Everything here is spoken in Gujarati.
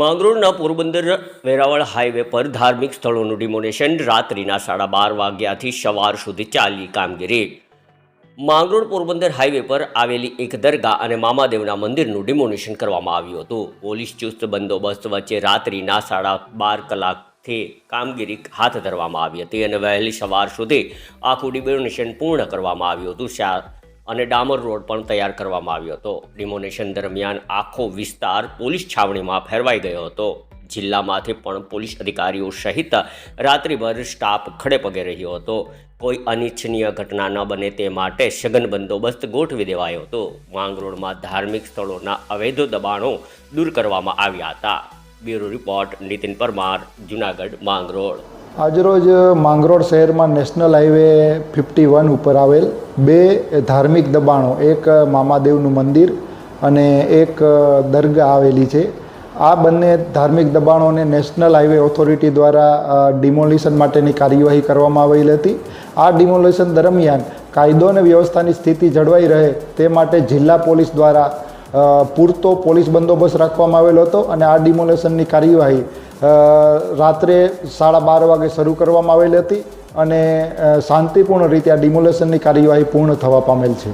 માંગરોળના પોરબંદર વેરાવળ હાઈવે પર ધાર્મિક સ્થળોનું ડિમોનેશન રાત્રિના સાડા બાર વાગ્યાથી સવાર સુધી ચાલી કામગીરી. માંગરોળ પોરબંદર હાઈવે પર આવેલી એક દરગાહ અને મામાદેવના મંદિરનું ડિમોનેશન કરવામાં આવ્યું હતું. પોલીસ ચુસ્ત બંદોબસ્ત વચ્ચે રાત્રિના સાડા બાર કલાકથી કામગીરી હાથ ધરવામાં આવી હતી અને વહેલી સવાર સુધી આખું ડિમોનેશન પૂર્ણ કરવામાં આવ્યું હતું. અને ડામર રોડ પણ તૈયાર કરવામાં આવ્યો હતો. ડિમોનેશન દરમિયાન આખો વિસ્તાર પોલીસ છાવણીમાં ફેરવાઈ ગયો હતો. જિલ્લામાંથી પણ પોલીસ અધિકારીઓ સહિત રાત્રિભર સ્ટાફ ખડે પગે રહ્યો હતો. કોઈ અનિચ્છનીય ઘટના ન બને તે માટે સઘન બંદોબસ્ત ગોઠવી દેવાયો હતો. માંગરોળમાં ધાર્મિક સ્થળોના અવૈધ દબાણો દૂર કરવામાં આવ્યા હતા. બ્યુરો રિપોર્ટ નીતિન પરમાર, જુનાગઢ માંગરોળ આજરોજ માંગરોળ શહેરમાં નેશનલ હાઈવે ફિફ્ટી વન ઉપર આવેલ બે ધાર્મિક દબાણો, એક મામાદેવનું મંદિર અને એક દરગાહ આવેલી છે. આ બંને ધાર્મિક દબાણોને નેશનલ હાઈવે ઓથોરિટી દ્વારા ડિમોલિશન માટેની કાર્યવાહી કરવામાં આવેલી હતી. આ ડિમોલિશન દરમિયાન કાયદો અને વ્યવસ્થાની સ્થિતિ જળવાઈ રહે તે માટે જિલ્લા પોલીસ દ્વારા પૂરતો પોલીસ બંદોબસ્ત રાખવામાં આવેલો હતો અને આ ડિમોલેશનની કાર્યવાહી રાત્રે સાડા બાર વાગે શરૂ કરવામાં આવેલી હતી અને શાંતિપૂર્ણ રીતે આ ડિમોલેશનની કાર્યવાહી પૂર્ણ થવા પામેલ છે.